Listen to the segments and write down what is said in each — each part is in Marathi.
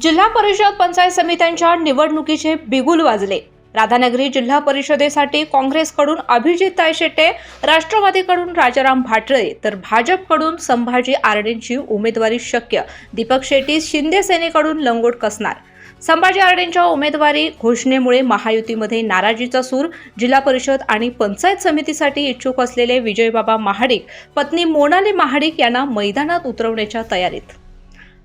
जिल्हा परिषद पंचायत समित्यांच्या निवडणुकीचे बिगुल वाजले. राधानगरी जिल्हा परिषदेसाठी काँग्रेसकडून अभिजित तायशेटे राष्ट्रवादीकडून राजाराम भाटळे तर भाजपकडून संभाजी आर्डेंची उमेदवारी शक्य दीपक शेट्टी शिंदे सेनेकडून लंगोट कसणार. संभाजी आर्डेंच्या उमेदवारी घोषणेमुळे महायुतीमध्ये नाराजीचा सूर जिल्हा परिषद आणि पंचायत समितीसाठी इच्छुक असलेले विजयबाबा महाडिक पत्नी मोनाली महाडिक यांना मैदानात उतरवण्याच्या तयारीत.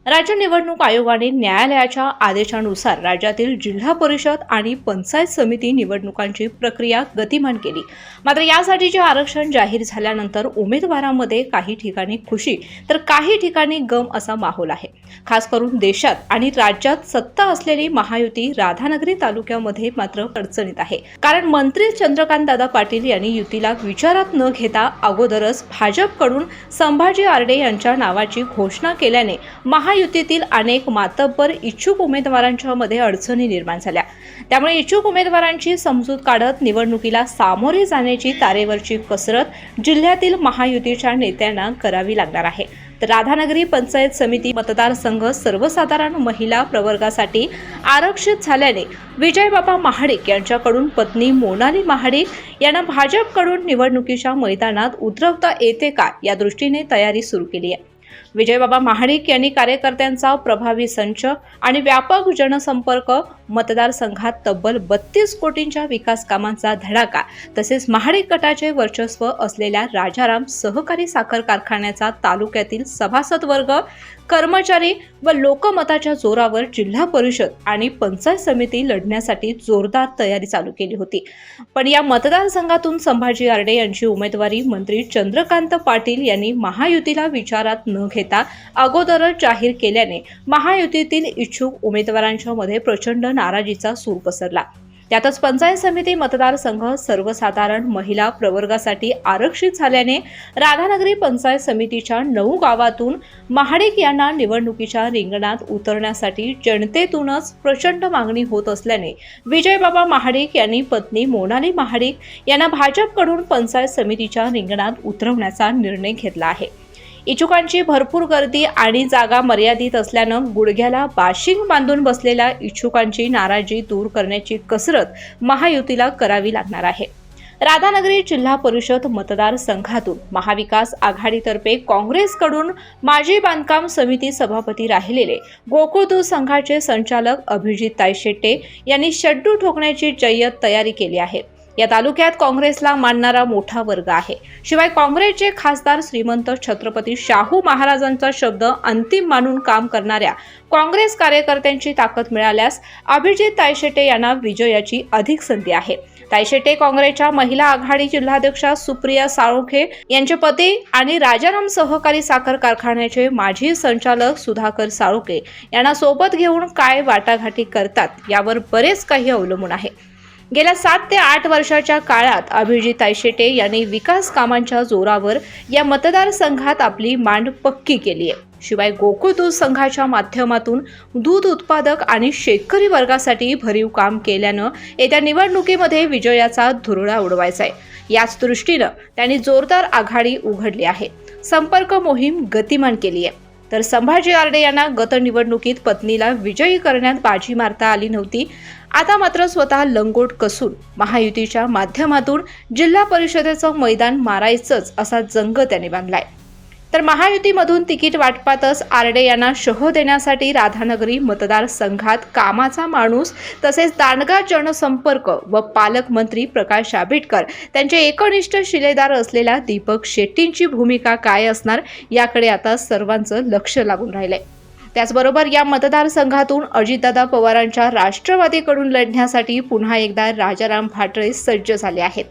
राज्य निवडणूक आयोगाने न्यायालयाच्या आदेशानुसार राज्यातील जिल्हा परिषद आणि पंचायत समिती निवडणुकांची प्रक्रिया गतिमान केली. मात्र यासाठीचे आरक्षण जाहीर झाल्यानंतर उमेदवारांमध्ये काही ठिकाणी खुशी तर काही ठिकाणी गम असा माहोल आहे. खास करून देशात आणि राज्यात सत्ता असलेली महायुती राधानगरी तालुक्यामध्ये मात्र अडचणीत आहे. कारण मंत्री चंद्रकांत दादा पाटील यांनी युतीला विचारात न घेता अगोदरच भाजपकडून संभाजी आरडे यांच्या नावाची घोषणा केल्याने महायुतीतील अनेक मातब्बर इच्छुक उमेदवारांच्या मध्ये अडचणी निर्माण झाल्या. त्यामुळे इच्छुक उमेदवारांची समजूत काढत निवडणुकीला सामोरे जाण्याची तारेवरची कसरत जिल्ह्यातील महायुतीच्या नेत्यांना करावी लागणार आहे. तर राधानगरी पंचायत समिती मतदारसंघ सर्वसाधारण महिला प्रवर्गासाठी आरक्षित झाल्याने विजयबाबा महाडिक यांच्याकडून पत्नी मोनाली महाडिक यांना भाजपकडून निवडणुकीच्या मैदानात उतरवता येते का या दृष्टीने तयारी सुरू केली आहे. विजयबाबा महाडिक यांनी कार्यकर्त्यांचा प्रभावी संच आणि व्यापक जनसंपर्क मतदारसंघात तब्बल बत्तीस कोटींच्या विकास कामांचा धडाका तसेच महाडिक गटाचे वर्चस्व असलेल्या राजाराम सहकारी साखर कारखान्याचा तालुक्यातील सभासद वर्ग कर्मचारी व लोकमताच्या जोरावर जिल्हा परिषद आणि पंचायत समिती लढण्यासाठी जोरदार तयारी चालू केली होती. पण या मतदारसंघातून संभाजी आर्डे यांची उमेदवारी मंत्री चंद्रकांत पाटील यांनी महायुतीला विचारात न घेता अगोदरच जाहीर केल्याने महायुतीतील इच्छुक उमेदवारांच्या मध्ये प्रचंड नाराजीचा सूर पसरला. त्यातच पंचायत समिती मतदारसंघ सर्वसाधारण महिला प्रवर्गासाठी आरक्षित झाल्याने राधानगरी पंचायत समितीच्या नऊ गावातून महाडिक यांना निवडणुकीच्या रिंगणात उतरण्यासाठी जनतेतूनच प्रचंड मागणी होत असल्याने विजयबाबा महाडिक यांनी पत्नी मोनाली महाडिक यांना भाजपकडून पंचायत समितीच्या रिंगणात उतरवण्याचा निर्णय घेतला आहे. इच्छुकांची भरपूर गर्दी आणि जागा मर्यादित असल्यानं गुडघ्याला बाशिंग बांधून बसलेल्या इच्छुकांची नाराजी दूर करण्याची कसरत महायुतीला करावी लागणार आहे. राधानगरी जिल्हा परिषद मतदारसंघातून महाविकास आघाडीतर्फे काँग्रेसकडून माजी बांधकाम समिती सभापती राहिलेले गोकुळ संघाचे संचालक अभिजित तायशेट्टे यांनी शड्डू ठोकण्याची जय्यत तयारी केली आहे. या तालुक्यात काँग्रेसला मानणारा मोठा वर्ग आहे. शिवाय काँग्रेसचे खासदार श्रीमंत छत्रपती शाहू महाराजांचा शब्द अंतिम मानून काम करणाऱ्या काँग्रेस कार्यकर्त्यांची ताकद मिळाल्यास अभिजित तायशेटे यांना विजयाची अधिक संधी आहे. तायशेटे काँग्रेसच्या महिला आघाडी जिल्हाध्यक्षा सुप्रिया साळोखे यांचे पती आणि राजाराम सहकारी साखर कारखान्याचे माजी संचालक सुधाकर साळोखे यांना सोबत घेऊन काय वाटाघाटी करतात यावर बरेच काही अवलंबून आहे. गेल्या सात ते आठ वर्षाच्या काळात अभिजित आयशेटे यांनी विकास कामांच्या जोरावर या मतदारसंघात आपली मांड पक्की केली आहे. शिवाय गोकुळ दूध संघाच्या माध्यमातून दूध उत्पादक आणि शेतकरी वर्गासाठी भरीव काम केल्यानं येत्या निवडणुकीमध्ये विजयाचा धुरळा उडवायचा आहे. याच दृष्टीनं त्यांनी जोरदार आघाडी उघडली आहे. संपर्क मोहीम गतिमान केली आहे. तर संभाजी आर्डे यांना गत निवडणुकीत पत्नीला विजयी करण्यात बाजी मारता आली नव्हती. आता मात्र स्वतः लंगोट कसून महायुतीच्या माध्यमातून जिल्हा परिषदेचं मैदान मारायचंच असा जंग त्याने बांधलाय. तर महायुतीमधून तिकीट वाटपातच आरडे यांना शह देण्यासाठी राधानगरी मतदारसंघात कामाचा माणूस तसेच दांडगा जनसंपर्क व पालकमंत्री प्रकाश आंबेडकर. त्यांचे एकनिष्ठ शिलेदार असलेल्या दीपक शेट्टींची भूमिका काय असणार याकडे आता सर्वांचं लक्ष लागून राहिलंय. त्याचबरोबर या मतदारसंघातून अजितदादा पवारांच्या राष्ट्रवादीकडून लढण्यासाठी पुन्हा एकदा राजाराम भाटळे सज्ज झाले आहेत.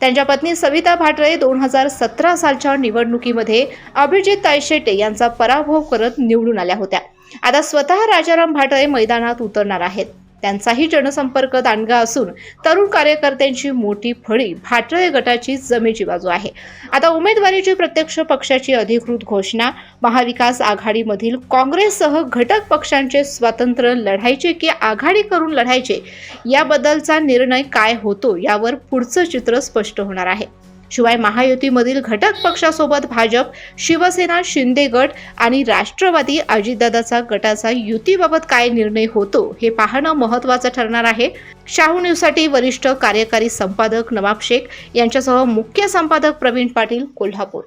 त्यांच्या पत्नी सविता भाटरे दोन हजार सतरा सालच्या निवडणुकीमध्ये अभिजित तायशेटे यांचा पराभव करत निवडून आल्या होत्या. आता स्वतः राजाराम भाटरे मैदानात उतरणार आहेत. त्यांचाही जनसंपर्क दांडगा असून तरुण कार्यकर्त्यांची मोठी फळी भाटळे गटाची जमेची बाजू आहे. आता उमेदवारीची प्रत्यक्ष पक्षाची अधिकृत घोषणा महाविकास आघाडीमधील काँग्रेससह घटक पक्षांचे स्वतंत्र लढायचे की आघाडी करून लढायचे याबद्दलचा निर्णय काय होतो यावर पुढचं चित्र स्पष्ट होणार आहे. शिवाय महायुतीमधील घटक पक्षासोबत भाजप शिवसेना शिंदे गट आणि राष्ट्रवादी अजितदादाचा गटाचा युतीबाबत काय निर्णय होतो हे पाहणं महत्त्वाचं ठरणार आहे. शाहू न्यूजसाठी वरिष्ठ कार्यकारी संपादक नवाब शेख यांच्यासह मुख्य संपादक प्रवीण पाटील कोल्हापूर.